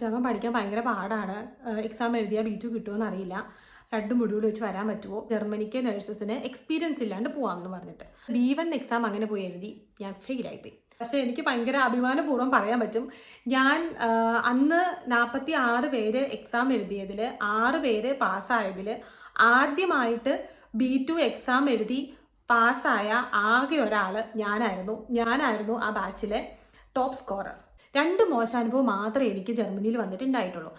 German പഠിക്കാൻ ഭയങ്കര പാടാണ്. എക്സാം എഴുതിയാൽ ബി ടു കിട്ടുമോ എന്നറിയില്ല രണ്ട് മൊഡ്യൂൾ വെച്ച് വരാൻ പറ്റുമോ ജർമ്മനിക്ക് നഴ്സസിന് എക്സ്പീരിയൻസ് ഇല്ലാണ്ട് പോവാമെന്ന് പറഞ്ഞിട്ട്. ബി വൺ എക്സാം അങ്ങനെ പോയി എഴുതി. ഞാൻ ഫെയിൽ പോയി പക്ഷേ എനിക്ക് ഭയങ്കര അഭിമാനപൂർവം പറയാൻ പറ്റും. ഞാൻ അന്ന് നാൽപ്പത്തി ആറ് പേര് എക്സാം എഴുതിയതിൽ ആറ് പേര് പാസ്സായതിൽ ആദ്യമായിട്ട് ബി ടു എക്സാം എഴുതി പാസ്സായ ആകെ ഒരാൾ ഞാനായിരുന്നു. ഞാനായിരുന്നു ആ ബാച്ചിലെ ടോപ്പ് സ്കോറർ രണ്ട് മോശാനുഭവം മാത്രമേ എനിക്ക് ജർമ്മനിയിൽ വന്നിട്ടുണ്ടായിട്ടുള്ളൂ.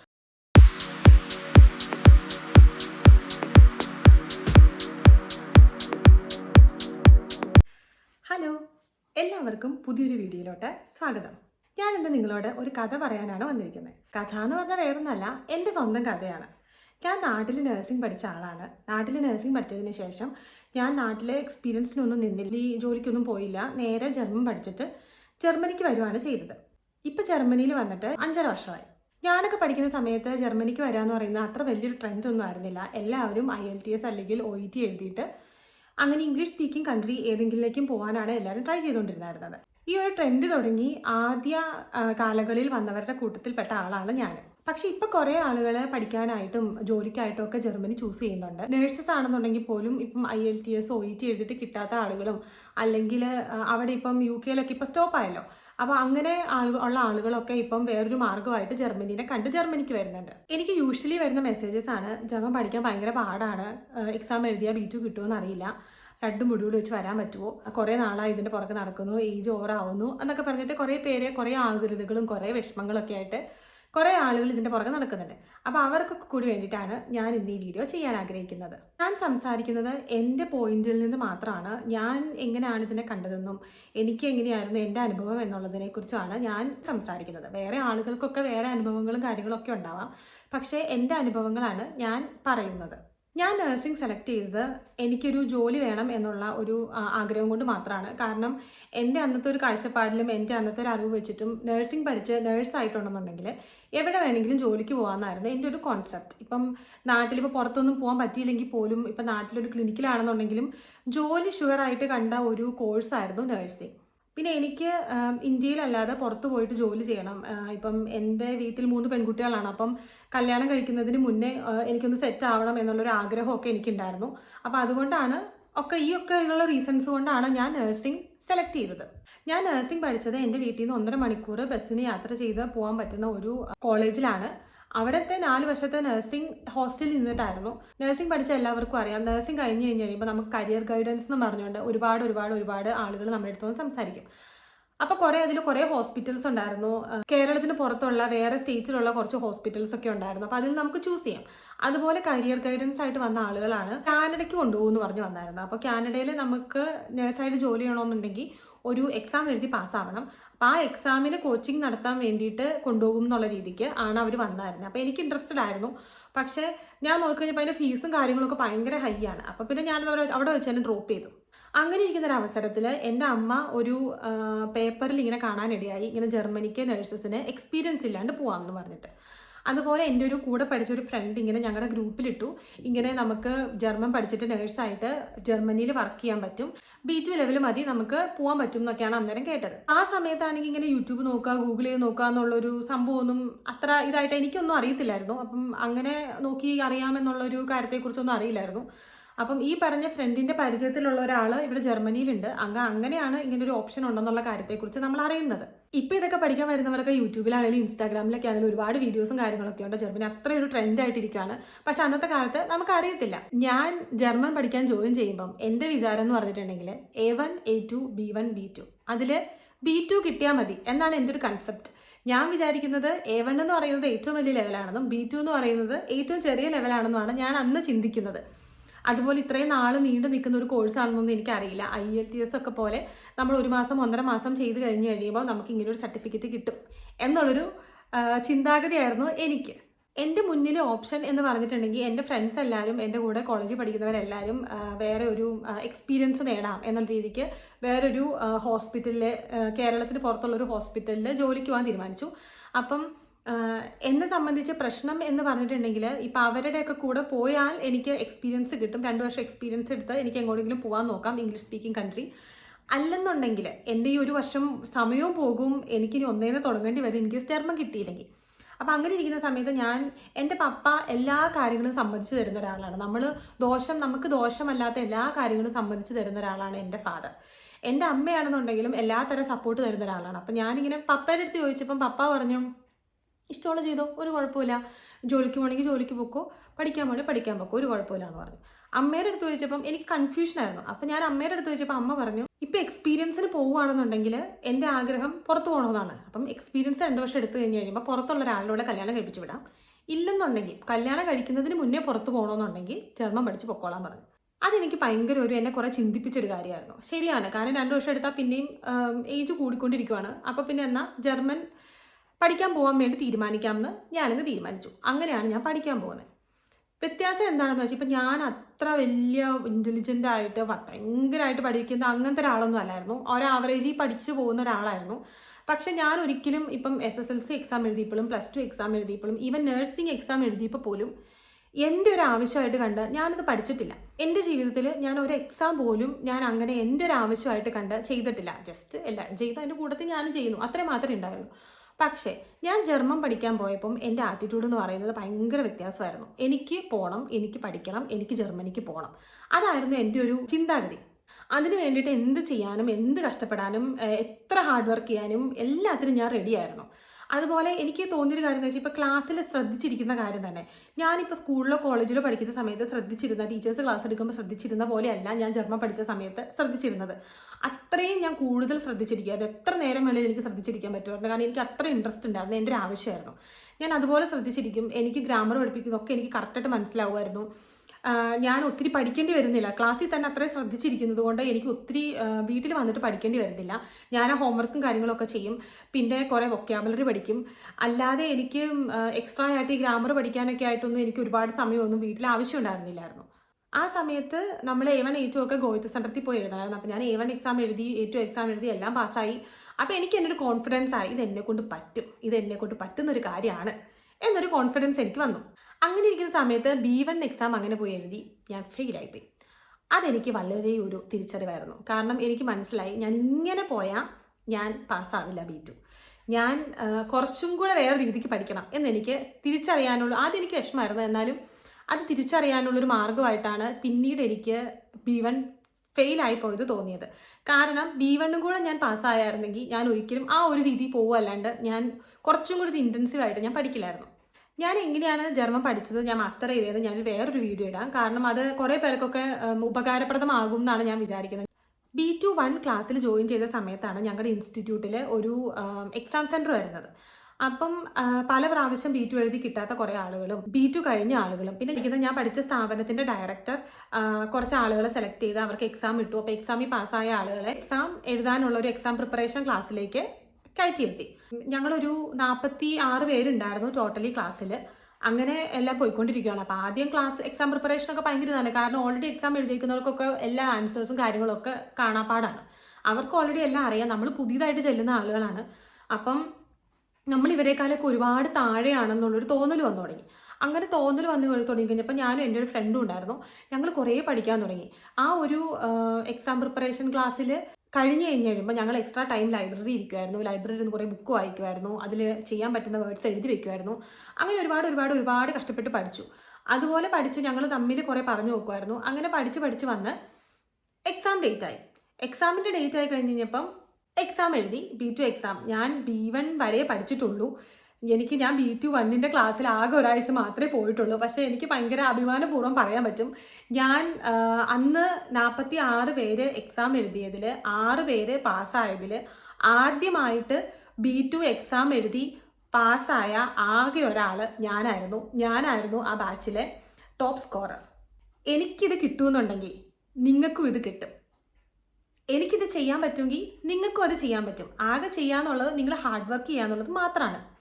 ഹലോ എല്ലാവർക്കും പുതിയൊരു വീഡിയോയിലോട്ട് സ്വാഗതം. ഞാൻ ഇന്ന് നിങ്ങളോട് ഒരു കഥ പറയാനാണ് വന്നിരിക്കുന്നത്. കഥ എന്ന് പറഞ്ഞാൽ വേറൊന്നല്ല എന്റെ സ്വന്തം കഥയാണ്. ഞാൻ നാട്ടിൽ നഴ്സിംഗ് പഠിച്ച ആളാണ്. നാട്ടിൽ നഴ്സിംഗ് പഠിച്ചതിന് ശേഷം ഞാൻ നാട്ടിലെ എക്സ്പീരിയൻസിനൊന്നും നിന്നില്ല ഈ ജോലിക്കൊന്നും പോയില്ല നേരെ ജർമ്മൻ പഠിച്ചിട്ട് ജർമ്മനിക്ക് വരുവാണ് ചെയ്തത്. ഇപ്പം ജർമ്മനിയിൽ വന്നിട്ട് അഞ്ചര വർഷമായി. ഞാനൊക്കെ പഠിക്കുന്ന സമയത്ത് ജർമ്മനിക്ക് വരാന്ന് പറയുന്നത് അത്ര വലിയൊരു ട്രെൻഡ് ഒന്നും ആയിരുന്നില്ല. എല്ലാവരും ഐ എൽ ടി എസ് അല്ലെങ്കിൽ ഒ ഇ ടി എഴുതിയിട്ട് അങ്ങനെ ഇംഗ്ലീഷ് സ്പീക്കിംഗ് കൺട്രി ഏതെങ്കിലേക്കും പോകാനാണ് എല്ലാവരും ട്രൈ ചെയ്തുകൊണ്ടിരുന്നത്. ഈ ഒരു ട്രെൻഡ് തുടങ്ങി ആദ്യ കാലങ്ങളിൽ വന്നവരുടെ കൂട്ടത്തിൽപ്പെട്ട ആളാണ് ഞാൻ. പക്ഷെ ഇപ്പൊ കുറെ ആളുകൾ പഠിക്കാനായിട്ടും ജോലിക്കായിട്ടും ഒക്കെ ജർമ്മനി ചൂസ് ചെയ്യുന്നുണ്ട്. നഴ്സസ് ആണെന്നുണ്ടെങ്കിൽ പോലും ഇപ്പം I L T S O E T എഴുതിയിട്ട് കിട്ടാത്ത ആളുകളും അല്ലെങ്കിൽ അവിടെ ഇപ്പം യു കെയിലൊക്കെ ഇപ്പം സ്റ്റോപ്പ് ആയല്ലോ. അപ്പോൾ അങ്ങനെ ആളുകൾ ഉള്ള ആളുകളൊക്കെ ഇപ്പം വേറൊരു മാർഗമായിട്ട് ജർമ്മനിനെ കണ്ട് ജർമ്മനിക്ക് വരുന്നുണ്ട്. എനിക്ക് യൂഷ്വലി വരുന്ന മെസ്സേജസ് ആണ് ജർമ്മൻ പഠിക്കാൻ ഭയങ്കര പാടാണ് എക്സാം എഴുതിയാൽ ബി ടു കിട്ടുമോ എന്നറിയില്ല. രണ്ട് മുടിവിൽ വെച്ച് വരാൻ പറ്റുമോ കുറേ നാളായി ഇതിന്റെ പുറകെ നടക്കുന്നു ഏജ് ഓവറാവുന്നു എന്നൊക്കെ പറഞ്ഞിട്ട് കുറേ പേര് കുറേ ആകുലതകളും കുറേ വിഷമങ്ങളൊക്കെ ആയിട്ട് കുറേ ആളുകൾ ഇതിന്റെ പുറകെ നടക്കുന്നുണ്ട്. അപ്പോൾ അവർക്കൊക്കെ കൂടി വേണ്ടിയിട്ടാണ് ഞാൻ ഇന്ന് ഈ വീഡിയോ ചെയ്യാൻ ആഗ്രഹിക്കുന്നത്. ഞാൻ സംസാരിക്കുന്നത് എന്റെ പോയിന്റിൽ നിന്ന് മാത്രമാണ്. ഞാൻ എങ്ങനെയാണ് ഇതിനെ കണ്ടതെന്നും എനിക്ക് എങ്ങനെയായിരുന്നു എന്റെ അനുഭവം എന്നുള്ളതിനെ കുറിച്ചാണ് ഞാൻ സംസാരിക്കുന്നത്. വേറെ ആളുകൾക്കൊക്കെ വേറെ അനുഭവങ്ങളും കാര്യങ്ങളൊക്കെ ഉണ്ടാവാം. പക്ഷേ എന്റെ അനുഭവങ്ങളാണ് ഞാൻ പറയുന്നത്. ഞാൻ നഴ്സിംഗ് സെലക്ട് ചെയ്തത് എനിക്കൊരു ജോലി വേണം എന്നുള്ള ഒരു ആഗ്രഹം കൊണ്ട് മാത്രമാണ് കാരണം എന്റെ അന്നത്തെ ഒരു കാഴ്ചപ്പാടിലും എന്റെ അന്നത്തെ ഒരു അറിവ് വെച്ചിട്ടും നഴ്സിംഗ് പഠിച്ച് നേഴ്സ് ആയിട്ടുണ്ടെന്നുണ്ടെങ്കിൽ എവിടെ വേണമെങ്കിലും ജോലിക്ക് പോകാമെന്നായിരുന്നു എന്റെ ഒരു കോൺസെപ്റ്റ് ഇപ്പം നാട്ടിലിപ്പോൾ പുറത്തൊന്നും പോകാൻ പറ്റിയില്ലെങ്കിൽ പോലും ഇപ്പം നാട്ടിലൊരു ക്ലിനിക്കിലാണെന്നുണ്ടെങ്കിലും ജോലി ഷുവറായിട്ട് കണ്ട ഒരു കോഴ്സായിരുന്നു നഴ്സിംഗ് പിന്നെ എനിക്ക് ഇന്ത്യയിലല്ലാതെ പുറത്ത് പോയിട്ട് ജോലി ചെയ്യണം. ഇപ്പം എന്റെ വീട്ടിൽ മൂന്ന് പെൺകുട്ടികളാണ്. അപ്പം കല്യാണം കഴിക്കുന്നതിന് മുന്നേ എനിക്കൊന്ന് സെറ്റ് ആവണം എന്നുള്ളൊരു ആഗ്രഹമൊക്കെ എനിക്കുണ്ടായിരുന്നു. അപ്പോൾ അതുകൊണ്ടാണ് ഒക്കെ ഈ ഒക്കെ ഉള്ള റീസൺസ് കൊണ്ടാണ് ഞാൻ നഴ്സിംഗ് സെലക്ട് ചെയ്തത്. ഞാൻ നഴ്സിംഗ് പഠിച്ചത് എന്റെ വീട്ടിൽ നിന്ന് ഒന്നര മണിക്കൂർ ബസ്സിന് യാത്ര ചെയ്ത് പോകാൻ പറ്റുന്ന ഒരു കോളേജിലാണ് അവിടുത്തെ നാല് വർഷത്തെ നഴ്സിംഗ് ഹോസ്റ്റലിൽ നിന്നിട്ടായിരുന്നു. നഴ്സിംഗ് പഠിച്ച എല്ലാവർക്കും അറിയാം. നഴ്സിംഗ് കഴിഞ്ഞ് കഴിഞ്ഞ് കഴിയുമ്പോൾ നമുക്ക് കരിയർ ഗൈഡൻസ് എന്ന് പറഞ്ഞുകൊണ്ട് ഒരുപാട് ഒരുപാട് ഒരുപാട് ആളുകൾ നമ്മുടെ അടുത്ത് നിന്ന് സംസാരിക്കും. അപ്പോൾ കുറേ അതിൽ കുറേ ഹോസ്പിറ്റൽസ് ഉണ്ടായിരുന്നു. കേരളത്തിന് പുറത്തുള്ള വേറെ സ്റ്റേറ്റിലുള്ള കുറച്ച് ഹോസ്പിറ്റൽസ് ഒക്കെ ഉണ്ടായിരുന്നു. അപ്പോൾ അതിൽ നമുക്ക് ചൂസ് ചെയ്യാം. അതുപോലെ കരിയർ ഗൈഡൻസ് ആയിട്ട് വന്ന ആളുകളാണ് കാനഡയ്ക്ക് കൊണ്ടുപോകുമെന്ന് പറഞ്ഞ് വന്നായിരുന്നു. അപ്പോൾ കാനഡയിൽ നമുക്ക് നേഴ്സായിട്ട് ജോലി ചെയ്യണമെന്നുണ്ടെങ്കിൽ ഒരു എക്സാം എഴുതി പാസ്സാവണം അപ്പോൾ ആ എക്സാമിന് കോച്ചിങ് നടത്താൻ വേണ്ടിയിട്ട് കൊണ്ടുപോകും എന്നുള്ള രീതിക്ക് ആണ് അവർ വന്നായിരുന്നത് അപ്പോൾ എനിക്ക് ഇൻട്രസ്റ്റഡ് ആയിരുന്നു. പക്ഷേ ഞാൻ നോക്കിക്കഴിഞ്ഞപ്പോൾ അതിന്റെ ഫീസും കാര്യങ്ങളൊക്കെ ഭയങ്കര ഹൈ ആണ്. അപ്പോൾ പിന്നെ ഞാൻ അവിടെ വെച്ച് തന്നെ ഡ്രോപ്പ് ചെയ്തു. അങ്ങനെ ഇരിക്കുന്ന ഒരു അവസരത്തിൽ എന്റെ അമ്മ ഒരു പേപ്പറിൽ ഇങ്ങനെ കാണാനിടയായി. ഇങ്ങനെ ജർമ്മനിക്ക് നഴ്സസിന് എക്സ്പീരിയൻസ് ഇല്ലാണ്ട് പോകാമെന്ന് പറഞ്ഞിട്ട്. അതുപോലെ എന്റെ ഒരു കൂടെ പഠിച്ച ഒരു ഫ്രണ്ട് ഇങ്ങനെ ഞങ്ങളുടെ ഗ്രൂപ്പിലിട്ടു ഇങ്ങനെ നമുക്ക് ജർമ്മൻ പഠിച്ചിട്ട് നേഴ്സായിട്ട് ജർമ്മനിയിൽ വർക്ക് ചെയ്യാൻ പറ്റും. ബി ടു ലെവൽ മതി നമുക്ക് പോകാൻ പറ്റും എന്നൊക്കെയാണ് അന്നേരം കേട്ടത്. ആ സമയത്താണെങ്കിൽ ഇങ്ങനെ യൂട്യൂബ് നോക്കുക ഗൂഗിൾ ചെയ്ത് നോക്കുക എന്നുള്ളൊരു സംഭവമൊന്നും അത്ര ഇതായിട്ട് എനിക്കൊന്നും അറിയത്തില്ലായിരുന്നു. അപ്പം അങ്ങനെ നോക്കി അറിയാമെന്നുള്ളൊരു കാര്യത്തെക്കുറിച്ചൊന്നും അറിയില്ലായിരുന്നു. അപ്പം ഈ പറഞ്ഞ ഫ്രണ്ടിന്റെ പരിചയത്തിലുള്ള ഒരാൾ ഇവിടെ ജർമ്മനിയിലുണ്ട്. അങ്ങ് അങ്ങനെയാണ് ഇങ്ങനെ ഒരു ഓപ്ഷൻ ഉണ്ടെന്നുള്ള കാര്യത്തെക്കുറിച്ച് നമ്മൾ അറിയുന്നത്. ഇപ്പൊ ഇതൊക്കെ പഠിക്കാൻ വരുന്നവരൊക്കെ യൂട്യൂബിലാണെങ്കിലും ഇൻസ്റ്റാഗ്രാമിലൊക്കെ ആണെങ്കിലും ഒരുപാട് വീഡിയോസും കാര്യങ്ങളൊക്കെ ഉണ്ട്. ജർമ്മനി അത്രയൊരു ട്രെൻഡ് ആയിട്ടിരിക്കുകയാണ്. പക്ഷെ അന്നത്തെ കാലത്ത് നമുക്ക് അറിയത്തില്ല ഞാൻ ജർമ്മൻ പഠിക്കാൻ ജോയിൻ ചെയ്യുമ്പം എന്റെ വിചാരം എന്ന് പറഞ്ഞിട്ടുണ്ടെങ്കിൽ A one A two B one B two അതിൽ ബി ടു കിട്ടിയാൽ മതി എന്നാണ് എന്റെ ഒരു കൺസെപ്റ്റ് ഞാൻ വിചാരിക്കുന്നത് എ വൺ എന്ന് പറയുന്നത് ഏറ്റവും വലിയ ലെവലാണെന്നും ബി ടു എന്ന് പറയുന്നത് ഏറ്റവും ചെറിയ ലെവലാണെന്നുമാണ് ഞാൻ അന്ന് ചിന്തിക്കുന്നത്. അതുപോലെ ഇത്രയും നാൾ നീണ്ടു നിൽക്കുന്ന ഒരു കോഴ്സാണെന്നൊന്നും എനിക്കറിയില്ല. ഐ എൽ ടി എസ് ഒക്കെ പോലെ നമ്മൾ ഒരു മാസം ഒന്നര മാസം ചെയ്ത് കഴിഞ്ഞ് കഴിയുമ്പോൾ നമുക്ക് ഇങ്ങനെ ഒരു സർട്ടിഫിക്കറ്റ് കിട്ടും എന്നുള്ളൊരു ചിന്താഗതിയായിരുന്നു എനിക്ക്. എന്റെ മുന്നിൽ ഓപ്ഷൻ എന്ന് പറഞ്ഞിട്ടുണ്ടെങ്കിൽ എന്റെ ഫ്രണ്ട്സ് എല്ലാവരും എന്റെ കൂടെ കോളേജിൽ പഠിക്കുന്നവരെല്ലാവരും വേറെ ഒരു എക്സ്പീരിയൻസ് നേടാം എന്നുള്ള രീതിക്ക് വേറൊരു ഹോസ്പിറ്റലിലെ കേരളത്തിന് പുറത്തുള്ളൊരു ഹോസ്പിറ്റലിൽ ജോലിക്ക് പോകാൻ തീരുമാനിച്ചു. അപ്പം എന്നെ സംബന്ധിച്ച പ്രശ്നം എന്ന് പറഞ്ഞിട്ടുണ്ടെങ്കിൽ ഇപ്പം അവരുടെയൊക്കെ കൂടെ പോയാൽ എനിക്ക് എക്സ്പീരിയൻസ് കിട്ടും. രണ്ട് വർഷം എക്സ്പീരിയൻസ് എടുത്ത് എനിക്ക് എങ്ങോട്ടെങ്കിലും പോകാൻ നോക്കാം ഇംഗ്ലീഷ് സ്പീക്കിംഗ് കൺട്രി അല്ലെന്നുണ്ടെങ്കിൽ എന്റെ ഈ ഒരു വർഷം സമയവും പോകും. എനിക്കിനി ഒന്നേന്ന് തുടങ്ങേണ്ടി വരും. എനിക്ക് ജർമ്മൻ കിട്ടിയില്ലെങ്കിൽ. അപ്പം അങ്ങനെ ഇരിക്കുന്ന സമയത്ത് ഞാൻ എന്റെ പപ്പ എല്ലാ കാര്യങ്ങളും സമ്മതിച്ചു തരുന്ന ഒരാളാണ്. നമ്മൾ ദോഷം നമുക്ക് ദോഷമല്ലാത്ത എല്ലാ കാര്യങ്ങളും സമ്മതിച്ചു തരുന്ന ഒരാളാണ് എന്റെ ഫാദർ എന്റെ അമ്മയാണെന്നുണ്ടെങ്കിലും എല്ലാ തരം സപ്പോർട്ട് തരുന്ന ഒരാളാണ്. അപ്പം ഞാനിങ്ങനെ പപ്പയുടെ അടുത്ത് ചോദിച്ചപ്പം പപ്പ പറഞ്ഞു ഇഷ്ടമുള്ള ചെയ്തോ? ഒരു കുഴപ്പമില്ല. ജോലിക്ക് പോകണമെങ്കിൽ ജോലിക്ക് പോക്കോ? പഠിക്കാൻ പോകണേ പഠിക്കാൻ പോക്കോ? ഒരു കുഴപ്പമില്ല എന്ന് പറഞ്ഞു. അമ്മയുടെ അടുത്ത് ചോദിച്ചപ്പം എനിക്ക് കൺഫ്യൂഷൻ ആയിരുന്നു. അപ്പം ഞാൻ അമ്മയുടെ അടുത്ത് ചോദിച്ചപ്പോൾ അമ്മ പറഞ്ഞു ഇപ്പം എക്സ്പീരിയൻസിന് പോവുകയാണെന്നുണ്ടെങ്കിൽ എന്റെ ആഗ്രഹം പുറത്ത് പോകണമെന്നാണ്. അപ്പം എക്സ്പീരിയൻസ് രണ്ട് വർഷം എടുത്തു കഴിഞ്ഞ് കഴിയുമ്പോൾ പുറത്തുള്ള ഒരാളിലൂടെ കല്യാണം കഴിപ്പിച്ച് വിടാം. ഇല്ലെന്നുണ്ടെങ്കിൽ കല്യാണം കഴിക്കുന്നതിന് മുന്നേ പുറത്ത് പോകണമെന്നുണ്ടെങ്കിൽ ജർമ്മൻ പഠിച്ച് പൊക്കോളാൻ പറഞ്ഞു. അതെനിക്ക് ഭയങ്കര ഒരു എന്നെ കുറേ ചിന്തിപ്പിച്ചൊരു കാര്യമായിരുന്നു. ശരിയാണ്. കാരണം രണ്ട് വർഷം എടുത്താൽ പിന്നെയും ഏജ് കൂടിക്കൊണ്ടിരിക്കുവാണ്. അപ്പോൾ പിന്നെ എന്നാൽ ജർമ്മൻ പഠിക്കാൻ പോകാൻ വേണ്ടി തീരുമാനിക്കാമെന്ന് ഞാനിന്ന് തീരുമാനിച്ചു. അങ്ങനെയാണ് ഞാൻ പഠിക്കാൻ പോകുന്നത്. വ്യത്യാസം എന്താണെന്ന് വെച്ചാൽ ഇപ്പം ഞാൻ അത്ര വലിയ ഇന്റലിജന്റ് ആയിട്ട് ഭയങ്കരമായിട്ട് പഠിക്കുന്ന അങ്ങനത്തെ ഒരാളൊന്നും അല്ലായിരുന്നു. ഒരു പഠിച്ചു പോകുന്ന ഒരാളായിരുന്നു. പക്ഷെ ഞാൻ ഒരിക്കലും ഇപ്പം S S L C exam എഴുതിയപ്പോഴും plus two exam എഴുതിയപ്പോഴും ഈവൻ നഴ്സിംഗ് എക്സാം എഴുതിയപ്പോൾ പോലും എന്റെ ഒരു ആവശ്യമായിട്ട് കണ്ട് ഞാനത് പഠിച്ചിട്ടില്ല. എന്റെ ജീവിതത്തിൽ ഞാൻ ഒരു എക്സാം പോലും ഞാൻ അങ്ങനെ എന്റെ ഒരു ആവശ്യമായിട്ട് കണ്ട് ചെയ്തിട്ടില്ല. ജസ്റ്റ് എല്ലാം ചെയ്തു അതിന്റെ കൂട്ടത്തിൽ ഞാനും ചെയ്യുന്നു. അത്രേ മാത്രമേ ഉണ്ടായിരുന്നു പക്ഷേ ഞാൻ ജർമ്മൻ പഠിക്കാൻ പോയപ്പം എന്റെ ആറ്റിറ്റ്യൂഡ് എന്ന് പറയുന്നത് ഭയങ്കര വ്യത്യാസമായിരുന്നു. എനിക്ക് പോകണം എനിക്ക് പഠിക്കണം എനിക്ക് ജർമ്മനിക്ക് പോകണം അതായിരുന്നു എന്റെ ഒരു ചിന്താഗതി. അതിന് വേണ്ടിയിട്ട് എന്ത് ചെയ്യാനും എന്ത് കഷ്ടപ്പെടാനും എത്ര ഹാർഡ് വർക്ക് ചെയ്യാനും എല്ലാത്തിനും ഞാൻ റെഡിയായിരുന്നു അതുപോലെ എനിക്ക് തോന്നിയൊരു കാര്യം എന്ന് വെച്ചാൽ ഇപ്പോൾ ക്ലാസ്സിൽ ശ്രദ്ധിച്ചിരിക്കുന്ന കാര്യം തന്നെ. ഞാനിപ്പോൾ സ്കൂളിലോ കോളേജിലോ പഠിക്കുന്ന സമയത്ത് ശ്രദ്ധിച്ചിരുന്ന ടീച്ചേഴ്സ് ക്ലാസ് എടുക്കുമ്പോൾ ശ്രദ്ധിച്ചിരുന്ന പോലെയല്ല ഞാൻ ജർമ്മ പഠിച്ച സമയത്ത് ശ്രദ്ധിച്ചിരുന്നത്. അത്രയും ഞാൻ കൂടുതൽ ശ്രദ്ധിച്ചിരിക്കുക. അത് എത്ര നേരം വേണേലും എനിക്ക് ശ്രദ്ധിച്ചിരിക്കാൻ പറ്റുമായിരുന്നു കാരണം എനിക്ക് അത്ര ഇൻട്രസ്റ്റ് ഉണ്ടായിരുന്നു. എന്റെ ഒരു ആവശ്യമായിരുന്നു ഞാൻ അതുപോലെ ശ്രദ്ധിച്ചിരിക്കും. എനിക്ക് ഗ്രാമർ പഠിപ്പിക്കുന്നതൊക്കെ എനിക്ക് കറക്റ്റായിട്ട് മനസ്സിലാവുമായിരുന്നു. ഞാൻ ഒത്തിരി പഠിക്കേണ്ടി വരുന്നില്ല. ക്ലാസ്സിൽ തന്നെ അത്രയും ശ്രദ്ധിച്ചിരിക്കുന്നത് കൊണ്ട് എനിക്ക് ഒത്തിരി വീട്ടിൽ വന്നിട്ട് പഠിക്കേണ്ടി വരുന്നില്ല. ഞാൻ ഹോംവർക്കും കാര്യങ്ങളൊക്കെ ചെയ്യും. പിന്നെ കുറേ വൊക്കാബുലറി പഠിക്കും. അല്ലാതെ എനിക്ക് എക്സ്ട്രാ ആയിട്ട് ഈ ഗ്രാമർ പഠിക്കാനൊക്കെ ആയിട്ടൊന്നും എനിക്ക് ഒരുപാട് സമയമൊന്നും വീട്ടിൽ ആവശ്യം ഉണ്ടായിരുന്നില്ലായിരുന്നു ആ സമയത്ത് നമ്മൾ എ വൺ എ ടു ഒക്കെ ഗോയിത്ത് സെന്ററിൽ പോയി എഴുതാനായിരുന്നു. അപ്പോൾ ഞാൻ എ വൺ എക്സാം എഴുതി എ ടു എക്സാം എഴുതി എല്ലാം പാസ്സായി. അപ്പോൾ എനിക്ക് എന്നൊരു കോൺഫിഡൻസ് ആയി ഇത് എന്നെ കൊണ്ട് പറ്റും. ഇത് എന്നെ കൊണ്ട് പറ്റുന്നൊരു കാര്യമാണ്. എന്നൊരു കോൺഫിഡൻസ് എനിക്ക് വന്നു. അങ്ങനെ ഇരിക്കുന്ന സമയത്ത് ബി വൺ എക്സാം അങ്ങനെ പോയി എഴുതി ഞാൻ ഫെയിലായിപ്പോയി അതെനിക്ക് വളരെ ഒരു തിരിച്ചറിവായിരുന്നു. കാരണം എനിക്ക് മനസ്സിലായി ഞാൻ ഇങ്ങനെ പോയാൽ ഞാൻ പാസ്സാവില്ല ബി ടു ഞാൻ കുറച്ചും കൂടെ വേറെ രീതിക്ക് പഠിക്കണം എന്നെനിക്ക് തിരിച്ചറിയാനുള്ള ആദ്യം എനിക്ക് വിഷമമായിരുന്നു. എന്നാലും അത് തിരിച്ചറിയാനുള്ളൊരു മാർഗമായിട്ടാണ് പിന്നീട് എനിക്ക് ബി വൺ ഫെയിലായി പോയത് തോന്നിയത്. കാരണം ബി വണ്ണും കൂടെ ഞാൻ പാസ്സായിരുന്നെങ്കിൽ ഞാൻ ഒരിക്കലും ആ ഒരു രീതി പോകുമല്ലാണ്ട് ഞാൻ കുറച്ചും കൂടി ഒരു ഇന്റൻസീവായിട്ട് ഞാൻ പഠിക്കില്ലായിരുന്നു. ഞാൻ എങ്ങനെയാണ് ജർമ്മൻ പഠിച്ചത്? ഞാൻ മാസ്റ്റർ ചെയ്തത് ഞാൻ വേറൊരു വീഡിയോ ഇടാം. കാരണം അത് കുറേ പേർക്കൊക്കെ ഉപകാരപ്രദമാകും എന്നാണ് ഞാൻ വിചാരിക്കുന്നത്. ബി ടു വൺ ക്ലാസ്സിൽ ജോയിൻ ചെയ്ത സമയത്താണ് ഞങ്ങളുടെ ഇൻസ്റ്റിറ്റ്യൂട്ടിൽ ഒരു എക്സാം സെന്റർ വരുന്നത്. അപ്പം പല പ്രാവശ്യം ബി ടു എഴുതി കിട്ടാത്ത കുറേ ആളുകളും ബി ടു കഴിഞ്ഞ ആളുകളും പിന്നെ ഇരിക്കുന്ന ഞാൻ പഠിച്ച സ്ഥാപനത്തിന്റെ ഡയറക്ടർ കുറച്ച് ആളുകളെ സെലക്ട് ചെയ്ത് അവർക്ക് എക്സാം ഇട്ടു. അപ്പോൾ എക്സാമിൽ പാസ്സായ ആളുകളെ എക്സാം എഴുതാനുള്ള ഒരു എക്സാം പ്രിപ്പറേഷൻ ക്ലാസ്സിലേക്ക് കയറ്റിയിരുത്തി. ഞങ്ങളൊരു നാൽപ്പത്തി ആറ് പേരുണ്ടായിരുന്നു ടോട്ടലി ക്ലാസ്സിൽ അങ്ങനെ എല്ലാം പോയിക്കൊണ്ടിരിക്കുകയാണ് അപ്പോൾ ആദ്യം ക്ലാസ് എക്സാം പ്രിപ്പറേഷനൊക്കെ ഭയങ്കര ഇതാണ്. കാരണം ഓൾറെഡി എക്സാം എഴുതിയിരിക്കുന്നവർക്കൊക്കെ എല്ലാ ആൻസേഴ്സും കാര്യങ്ങളൊക്കെ കാണാപ്പാടാണ്. അവർക്ക് ഓൾറെഡി എല്ലാം അറിയാം. നമ്മൾ പുതിയതായിട്ട് ചെല്ലുന്ന ആളുകളാണ്. അപ്പം നമ്മൾ ഇവരെക്കാളൊക്കെ ഒരുപാട് താഴെയാണെന്നുള്ളൊരു തോന്നൽ വന്നു തുടങ്ങി. അങ്ങനെ തോന്നൽ വന്നു തുടങ്ങി കഴിഞ്ഞപ്പോൾ ഞാനും എന്റെ ഒരു ഫ്രണ്ടും ഉണ്ടായിരുന്നു. ഞങ്ങൾ കുറേ പഠിക്കാൻ തുടങ്ങി. ആ ഒരു എക്സാം പ്രിപ്പറേഷൻ ക്ലാസ്സിൽ കഴിഞ്ഞ് കഴിഞ്ഞ് കഴിയുമ്പോൾ ഞങ്ങൾ എക്സ്ട്രാ ടൈം ലൈബ്രറി ഇരിക്കുമായിരുന്നു ലൈബ്രറിയിൽ നിന്ന് കുറേ ബുക്ക് വായിക്കുമായിരുന്നു അതിൽ ചെയ്യാൻ പറ്റുന്ന വേർഡ്സ് എഴുതി വെക്കുമായിരുന്നു അങ്ങനെ ഒരുപാട് ഒരുപാട് ഒരുപാട് കഷ്ടപ്പെട്ട് പഠിച്ചു. അതുപോലെ പഠിച്ച് ഞങ്ങൾ തമ്മിൽ കുറേ പറഞ്ഞു നോക്കുമായിരുന്നു അങ്ങനെ പഠിച്ച് പഠിച്ച് വന്ന് എക്സാം ഡേറ്റ് ആയി. എക്സാമിന്റെ ഡേറ്റ് ആയി കഴിഞ്ഞ് കഴിഞ്ഞപ്പം എക്സാം എഴുതി. ബി ടു എക്സാം ഞാൻ ബി വൺ വരെ പഠിച്ചിട്ടുള്ളൂ. എനിക്ക് ഞാൻ ബി ടു വണ്ണിന്റെ ക്ലാസ്സിൽ ആകെ ഒരാഴ്ച മാത്രമേ പോയിട്ടുള്ളൂ. പക്ഷേ എനിക്ക് ഭയങ്കര അഭിമാനപൂർവം പറയാൻ പറ്റും. ഞാൻ അന്ന് നാൽപ്പത്തി ആറ് പേര് എക്സാം എഴുതിയതിൽ ആറ് പേര് പാസ്സായതിൽ ആദ്യമായിട്ട് ബി ടു എക്സാം എഴുതി പാസ്സായ ആകെ ഒരാൾ ഞാനായിരുന്നു. ഞാനായിരുന്നു ആ ബാച്ചിലെ ടോപ്പ് സ്കോറർ എനിക്കിത് കിട്ടുമെന്നുണ്ടെങ്കിൽ നിങ്ങൾക്കും ഇത് കിട്ടും. എനിക്കിത് ചെയ്യാൻ പറ്റുമെങ്കിൽ നിങ്ങൾക്കും അത് ചെയ്യാൻ പറ്റും. ആകെ ചെയ്യാന്നുള്ളത് നിങ്ങൾ ഹാർഡ് വർക്ക് ചെയ്യാന്നുള്ളത് മാത്രമാണ്.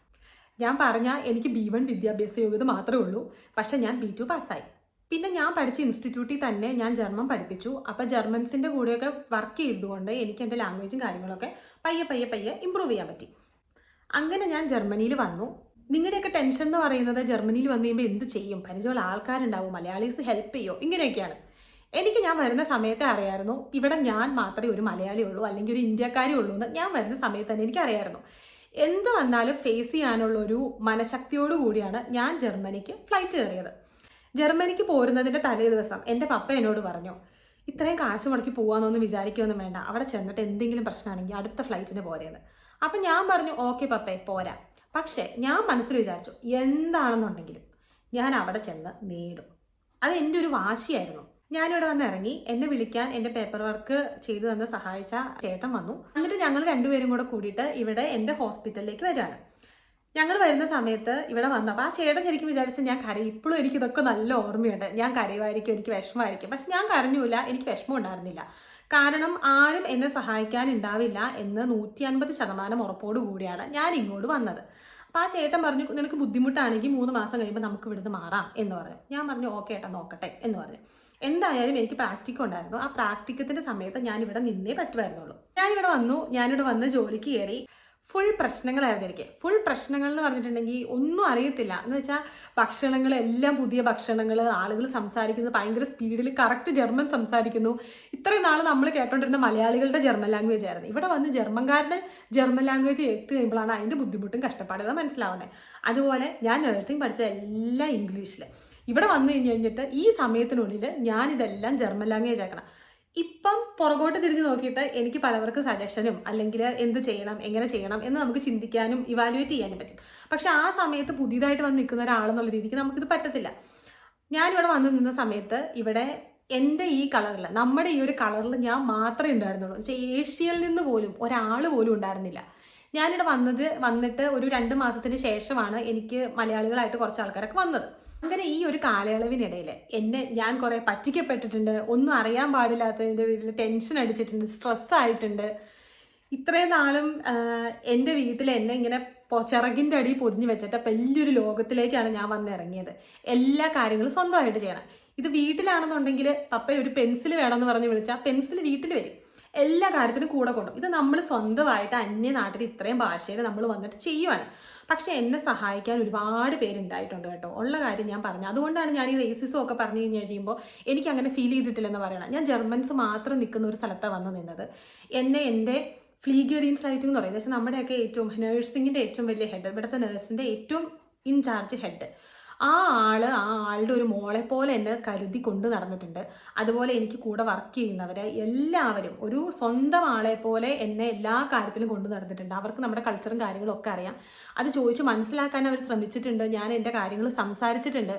ഞാൻ പറഞ്ഞാൽ എനിക്ക് ബി വൺ വിദ്യാഭ്യാസ യോഗ്യത മാത്രമേ ഉള്ളൂ. പക്ഷെ ഞാൻ ബി ടു പാസ്സായി പിന്നെ ഞാൻ പഠിച്ച ഇൻസ്റ്റിറ്റ്യൂട്ടിൽ തന്നെ ഞാൻ ജർമ്മൻ പഠിപ്പിച്ചു. അപ്പോൾ ജർമ്മൻസിന്റെ കൂടെയൊക്കെ വർക്ക് ചെയ്തതുകൊണ്ട് എനിക്ക് എന്റെ ലാംഗ്വേജും കാര്യങ്ങളൊക്കെ പയ്യെ പയ്യെ പയ്യെ ഇമ്പ്രൂവ് ചെയ്യാൻ പറ്റി. അങ്ങനെ ഞാൻ ജർമ്മനിയിൽ വന്നു. നിങ്ങളുടെയൊക്കെ ടെൻഷൻ എന്ന് പറയുന്നത് ജർമ്മനിയിൽ വന്നു കഴിയുമ്പോൾ എന്ത് ചെയ്യും? പരിചയമുള്ള ആൾക്കാരുണ്ടാവും മലയാളീസ് ഹെൽപ്പ് ചെയ്യോ? ഇങ്ങനെയൊക്കെയാണ്. എനിക്ക് ഞാൻ വരുന്ന സമയത്തെ അറിയായിരുന്നു. ഇവിടെ ഞാൻ മാത്രമേ ഒരു മലയാളി ഉള്ളൂ അല്ലെങ്കിൽ ഒരു ഇന്ത്യക്കാരി ഉള്ളൂ എന്ന് ഞാൻ വരുന്ന സമയത്ത് തന്നെ എനിക്ക് അറിയായിരുന്നു. എന്ത് വന്നാലും ഫേസ് ചെയ്യാനുള്ള ഒരു മനഃശക്തിയോടു കൂടിയാണ് ഞാൻ ജർമ്മനിക്ക് ഫ്ലൈറ്റ് കയറിയത്. ജർമ്മനിക്ക് പോരുന്നതിന്റെ തലേ ദിവസം എന്റെ പപ്പ എന്നോട് പറഞ്ഞു ഇത്രയും കാശ് മുടക്കി പോകാമെന്നൊന്നും വിചാരിക്കുകയൊന്നും വേണ്ട. അവിടെ ചെന്നിട്ട് എന്തെങ്കിലും പ്രശ്നമാണെങ്കിൽ അടുത്ത ഫ്ലൈറ്റിന് പോരേന്ന്. അപ്പം ഞാൻ പറഞ്ഞു ഓക്കെ പപ്പേ പോരാ. പക്ഷേ ഞാൻ മനസ്സിൽ വിചാരിച്ചു എന്താണെന്നുണ്ടെങ്കിലും ഞാൻ അവിടെ ചെന്ന് നേടും. അത് എന്റെ ഒരു വാശിയായിരുന്നു. ഞാനിവിടെ വന്ന് ഇറങ്ങി എന്നെ വിളിക്കാൻ എന്റെ പേപ്പർ വർക്ക് ചെയ്തു തന്ന് സഹായിച്ച ചേട്ടൻ വന്നു. എന്നിട്ട് ഞങ്ങൾ രണ്ടുപേരും കൂടെ കൂടിയിട്ട് ഇവിടെ എന്റെ ഹോസ്പിറ്റലിലേക്ക് വരികയാണ്. ഞങ്ങൾ വരുന്ന സമയത്ത് ഇവിടെ വന്നപ്പോൾ ആ ചേട്ടൻ ശരിക്കും വിചാരിച്ച ഞാൻ കരയും. ഇപ്പോഴും എനിക്ക് ഇതൊക്കെ നല്ല ഓർമ്മയുണ്ട്. ഞാൻ കരയുമായിരിക്കും എനിക്ക് വിഷമമായിരിക്കും. പക്ഷെ ഞാൻ കരഞ്ഞൂല എനിക്ക് വിഷമം ഉണ്ടായിരുന്നില്ല. കാരണം ആരും എന്നെ സഹായിക്കാനുണ്ടാവില്ല എന്ന് നൂറ്റി അൻപത് ശതമാനം ഉറപ്പോടു കൂടിയാണ് ഞാൻ ഇങ്ങോട്ട് വന്നത്. അപ്പോൾ ആ ചേട്ടൻ പറഞ്ഞു നിനക്ക് ബുദ്ധിമുട്ടാണെങ്കിൽ മൂന്ന് മാസം കഴിയുമ്പോൾ നമുക്ക് ഇവിടുന്ന് മാറാം എന്ന് പറഞ്ഞു. ഞാൻ പറഞ്ഞു ഓക്കെ ഏട്ടാ നോക്കട്ടെ എന്ന് പറഞ്ഞു. എന്തായാലും എനിക്ക് പ്രാക്ടിക്കം ഉണ്ടായിരുന്നു ആ പ്രാക്ടിക്കത്തിന്റെ സമയത്ത് ഞാൻ ഇവിടെ നിന്നേ പറ്റുമായിരുന്നുള്ളൂ. ഞാനിവിടെ വന്നു ഞാനിവിടെ വന്ന് ജോലിക്ക് കയറി. ഫുൾ പ്രശ്നങ്ങളായിരുന്നു എനിക്ക്. ഫുൾ പ്രശ്നങ്ങൾ എന്ന് പറഞ്ഞിട്ടുണ്ടെങ്കിൽ ഒന്നും അറിയത്തില്ല. എന്ന് വെച്ചാൽ ഭക്ഷണങ്ങൾ എല്ലാം പുതിയ ഭക്ഷണങ്ങൾ ആളുകൾ സംസാരിക്കുന്നത് ഭയങ്കര സ്പീഡിൽ കറക്റ്റ് ജർമ്മൻ സംസാരിക്കുന്നു. ഇത്രയും നാൾ നമ്മൾ കേട്ടോണ്ടിരുന്ന മലയാളികളുടെ ജർമ്മൻ ലാംഗ്വേജ് ആയിരുന്നു. ഇവിടെ വന്ന് ജർമ്മൻകാരുടെ ജർമ്മൻ ലാംഗ്വേജ് കേട്ട് കഴിയുമ്പോഴാണ് അതിന്റെ ബുദ്ധിമുട്ടും കഷ്ടപ്പാടുകളും മനസ്സിലാവുന്നത് അതുപോലെ ഞാൻ നഴ്സിംഗ് പഠിച്ചത് എല്ലാം ഇംഗ്ലീഷിൽ ഇവിടെ വന്നു കഴിഞ്ഞ് കഴിഞ്ഞിട്ട് ഈ സമയത്തിനുള്ളിൽ ഞാനിതെല്ലാം ജർമ്മൻ ലാംഗ്വേജ് ആക്കണം. ഇപ്പം പുറകോട്ട് തിരിഞ്ഞ് നോക്കിയിട്ട് എനിക്ക് പലവർക്കും സജഷനും അല്ലെങ്കിൽ എന്ത് ചെയ്യണം എങ്ങനെ ചെയ്യണം എന്ന് നമുക്ക് ചിന്തിക്കാനും ഇവാലുവേറ്റ് ചെയ്യാനും പറ്റും. പക്ഷെ ആ സമയത്ത് പുതിയതായിട്ട് വന്ന് നിൽക്കുന്ന ഒരാളെന്നുള്ള രീതിക്ക് നമുക്കിത് പറ്റത്തില്ല. ഞാനിവിടെ വന്ന് നിന്ന സമയത്ത് ഇവിടെ എന്റെ ഈ കളറിൽ നമ്മുടെ ഈ ഒരു കളറിൽ ഞാൻ മാത്രമേ ഉണ്ടായിരുന്നുള്ളൂ. വെച്ചാൽ ഏഷ്യയിൽ നിന്ന് പോലും ഒരാൾ പോലും ഉണ്ടായിരുന്നില്ല. ഞാനിവിടെ വന്നത് വന്നിട്ട് ഒരു രണ്ട് മാസത്തിന് ശേഷമാണ് എനിക്ക് മലയാളികളായിട്ട് കുറച്ച് ആൾക്കാരൊക്കെ വന്നത്. അങ്ങനെ ഈ ഒരു കാലയളവിനിടയിൽ എന്നെ ഞാൻ കുറേ പറ്റിക്കപ്പെട്ടിട്ടുണ്ട് ഒന്നും അറിയാൻ പാടില്ലാത്തതിന്റെ വീട്ടിൽ ടെൻഷൻ അടിച്ചിട്ടുണ്ട് സ്ട്രെസ് ആയിട്ടുണ്ട്. ഇത്രയും നാളും എന്റെ വീട്ടിൽ എന്നെ ഇങ്ങനെ ചിറകിന്റെ അടിയിൽ പൊതിഞ്ഞ് വെച്ചിട്ട് വലിയൊരു ലോകത്തിലേക്കാണ് ഞാൻ വന്നിറങ്ങിയത് എല്ലാ കാര്യങ്ങളും സ്വന്തമായിട്ട് ചെയ്യണം. ഇത് വീട്ടിലാണെന്നുണ്ടെങ്കിൽ പപ്പ ഒരു പെൻസിൽ വേണമെന്ന് പറഞ്ഞ് വിളിച്ചാൽ പെൻസിൽ വീട്ടിൽ വരും. എല്ലാ കാര്യത്തിനും കൂടെ കൊണ്ടും ഇത് നമ്മൾ സ്വന്തമായിട്ട് അന്യ നാട്ടിൽ ഇത്രയും ഭാഷയിൽ നമ്മൾ വന്നിട്ട് ചെയ്യുവാണ്. പക്ഷെ എന്നെ സഹായിക്കാൻ ഒരുപാട് പേരുണ്ടായിട്ടുണ്ട് കേട്ടോ. ഉള്ള കാര്യം ഞാൻ പറഞ്ഞു. അതുകൊണ്ടാണ് ഞാൻ ഈ റേസിസം ഒക്കെ പറഞ്ഞു കഴിഞ്ഞ് കഴിയുമ്പോൾ എനിക്ക് അങ്ങനെ ഫീൽ ചെയ്തിട്ടില്ലെന്ന് പറയണം ഞാൻ ജർമ്മൻസ് മാത്രം നിൽക്കുന്ന ഒരു സ്ഥലത്താണ് വന്ന് നിന്നത്. എന്നെ എന്റെ ഫ്ലീഗേഡിയൻ സൈറ്റ് എന്ന് പറയുന്നത് പക്ഷേ നമ്മുടെയൊക്കെ ഏറ്റവും നഴ്സിങ്ങിന്റെ ഏറ്റവും വലിയ ഹെഡ് ഇവിടുത്തെ നഴ്സിന്റെ ഏറ്റവും ഇൻചാർജ് ഹെഡ് ആ ആൾ ആ ആളുടെ ഒരു മോളെ പോലെ എന്നെ കരുതി കൊണ്ട് നടന്നിട്ടുണ്ട്. അതുപോലെ എനിക്ക് കൂടെ വർക്ക് ചെയ്യുന്നവരെ എല്ലാവരും ഒരു സ്വന്തം ആളെ പോലെ എന്നെ എല്ലാ കാര്യത്തിലും കൊണ്ടു നടന്നിട്ടുണ്ട്. അവർക്ക് നമ്മുടെ കൾച്ചറും കാര്യങ്ങളും ഒക്കെ അറിയാം. അത് ചോദിച്ച് മനസ്സിലാക്കാൻ അവർ ശ്രമിച്ചിട്ടുണ്ട്. ഞാൻ എന്റെ കാര്യങ്ങൾ സംസാരിച്ചിട്ടുണ്ട്.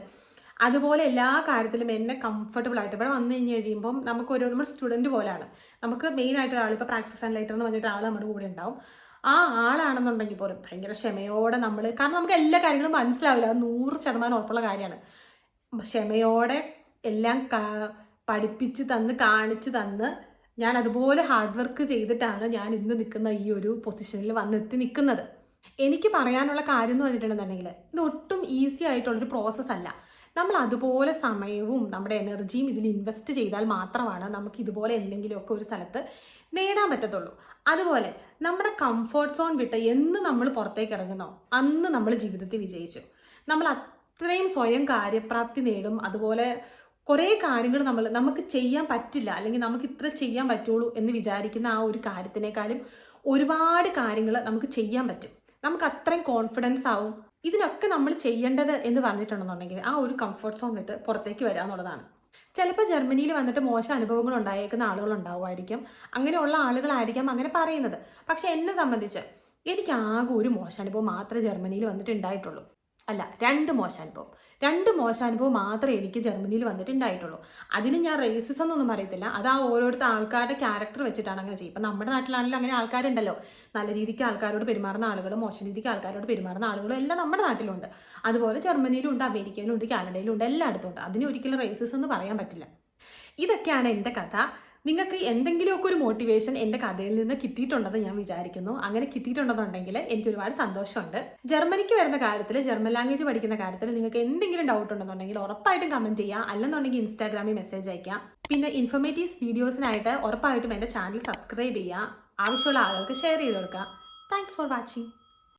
അതുപോലെ എല്ലാ കാര്യത്തിലും എന്നെ കംഫർട്ടബിൾ ആയിട്ട് ഇവിടെ വന്നു കഴിഞ്ഞ് കഴിയുമ്പം നമുക്ക് ഒരു നമ്മൾ സ്റ്റുഡന്റ് പോലെയാണ്. നമുക്ക് മെയിൻ ആയിട്ട് ഒരാൾ ഇപ്പോൾ പ്രാക്ടീസ് ആൻഡ് ലൈറ്റർ എന്ന് പറഞ്ഞിട്ട് ആൾ നമ്മുടെ കൂടെ ഉണ്ടാവും. ആ ആളാണെന്നുണ്ടെങ്കിൽ പോലും ഭയങ്കര ക്ഷമയോടെ നമ്മൾ കാരണം നമുക്ക് എല്ലാ കാര്യങ്ങളും മനസ്സിലാവില്ല. അത് നൂറ് ശതമാനം ഉറപ്പുള്ള കാര്യമാണ്. ക്ഷമയോടെ എല്ലാം പഠിപ്പിച്ച് തന്ന് കാണിച്ച് തന്ന് ഞാൻ അതുപോലെ ഹാർഡ് വർക്ക് ചെയ്തിട്ടാണ് ഞാൻ ഇന്ന് നിൽക്കുന്ന ഈ ഒരു പൊസിഷനിൽ വന്നെത്തി നിൽക്കുന്നത്. എനിക്ക് പറയാനുള്ള കാര്യം എന്ന് പറഞ്ഞിട്ടുണ്ടെന്നുണ്ടെങ്കിൽ ഇത് ഒട്ടും ഈസി ആയിട്ടുള്ളൊരു പ്രോസസ്സല്ല നമ്മൾ അതുപോലെ സമയവും നമ്മുടെ എനർജിയും ഇതിൽ ഇൻവെസ്റ്റ് ചെയ്താൽ മാത്രമാണ് നമുക്ക് ഇതുപോലെ എന്തെങ്കിലുമൊക്കെ ഒരു സ്ഥലത്ത് നേടാൻ പറ്റത്തുള്ളൂ. അതുപോലെ നമ്മുടെ കംഫർട്ട് സോൺ വിട്ട് എന്ന് നമ്മൾ പുറത്തേക്ക് ഇറങ്ങുന്നോ അന്ന് നമ്മൾ ജീവിതത്തിൽ വിജയിച്ചു. നമ്മൾ അത്രയും സ്വയം കാര്യപ്രാപ്തി നേടും. അതുപോലെ കുറേ കാര്യങ്ങൾ നമ്മൾ നമുക്ക് ചെയ്യാൻ പറ്റില്ല അല്ലെങ്കിൽ നമുക്ക് ഇത്ര ചെയ്യാൻ പറ്റുള്ളൂ എന്ന് വിചാരിക്കുന്ന ആ ഒരു കാര്യത്തിനേക്കാളും ഒരുപാട് കാര്യങ്ങൾ നമുക്ക് ചെയ്യാൻ പറ്റും. നമുക്ക് അത്രയും കോൺഫിഡൻസ് ആവും. ഇതിനൊക്കെ നമ്മൾ ചെയ്യേണ്ടത് എന്ന് പറഞ്ഞിട്ടുണ്ടെന്നുണ്ടെങ്കിൽ ആ ഒരു കംഫർട്ട് സോൺ വിട്ട് പുറത്തേക്ക് വരിക എന്നുള്ളതാണ്. ചിലപ്പോൾ ജർമ്മനിയിൽ വന്നിട്ട് മോശം അനുഭവങ്ങൾ ഉണ്ടായേക്കുന്ന ആളുകൾ ഉണ്ടാവുമായിരിക്കും. അങ്ങനെയുള്ള ആളുകളായിരിക്കാം അങ്ങനെ പറയുന്നത്. പക്ഷെ എന്നെ സംബന്ധിച്ച് എനിക്ക് ആകെ ഒരു മോശം അനുഭവം മാത്രമേ ജർമ്മനിയിൽ വന്നിട്ട് ഉണ്ടായിട്ടുള്ളൂ. അല്ല രണ്ട് മോശാനുഭവം. രണ്ട് മോശാനുഭവം മാത്രമേ എനിക്ക് ജർമ്മനിയിൽ വന്നിട്ടുണ്ടായിട്ടുള്ളൂ. അതിന് ഞാൻ റേസിസം എന്നൊന്നും പറയത്തില്ല. അത് ആ ഓരോരുത്തർ ആൾക്കാരുടെ ക്യാരക്ടർ വെച്ചിട്ടാണ് അങ്ങനെ ചെയ്യും ഇപ്പം നമ്മുടെ നാട്ടിലാണെങ്കിലും അങ്ങനെ ആൾക്കാരുണ്ടല്ലോ. നല്ല രീതിക്ക് ആൾക്കാരോട് പെരുമാറുന്ന ആളുകളും മോശം രീതിക്ക് ആൾക്കാരോട് പെരുമാറുന്ന ആളുകളും എല്ലാം നമ്മുടെ നാട്ടിലുണ്ട്. അതുപോലെ ജർമ്മനിയിലും ഉണ്ട് അമേരിക്കയിലും ഉണ്ട് കാനഡയിലും ഉണ്ട് എല്ലായിടത്തും ഉണ്ട്. അതിന് ഒരിക്കലും റേസിസം എന്ന് പറയാൻ പറ്റില്ല. ഇതൊക്കെയാണ് എന്റെ കഥ. നിങ്ങൾക്ക് എന്തെങ്കിലുമൊക്കെ ഒരു മോട്ടിവേഷൻ എന്റെ കഥയിൽ നിന്ന് കിട്ടിയിട്ടുണ്ടെന്ന് ഞാൻ വിചാരിക്കുന്നു. അങ്ങനെ കിട്ടിയിട്ടുണ്ടെന്നുണ്ടെങ്കിൽ എനിക്ക് ഒരുപാട് സന്തോഷമുണ്ട്. ജർമ്മനിക്ക് വരുന്ന കാര്യത്തിൽ ജർമ്മൻ ലാംഗ്വേജ് പഠിക്കുന്ന കാര്യത്തിൽ നിങ്ങൾക്ക് എന്തെങ്കിലും ഡൗട്ട് ഉണ്ടെന്നുണ്ടെങ്കിൽ ഉറപ്പായിട്ടും കമന്റ് ചെയ്യാം. അല്ലെന്നുണ്ടെങ്കിൽ ഇൻസ്റ്റാഗ്രാമിൽ മെസ്സേജ് അയക്കാം. പിന്നെ ഇൻഫർമേറ്റീവ് വീഡിയോസിനായിട്ട് ഉറപ്പായിട്ടും എന്റെ ചാനൽ സബ്സ്ക്രൈബ് ചെയ്യുക ആവശ്യമുള്ള ആളുകൾക്ക് ഷെയർ ചെയ്ത് കൊടുക്കുക താങ്ക്സ് ഫോർ വാച്ചിങ്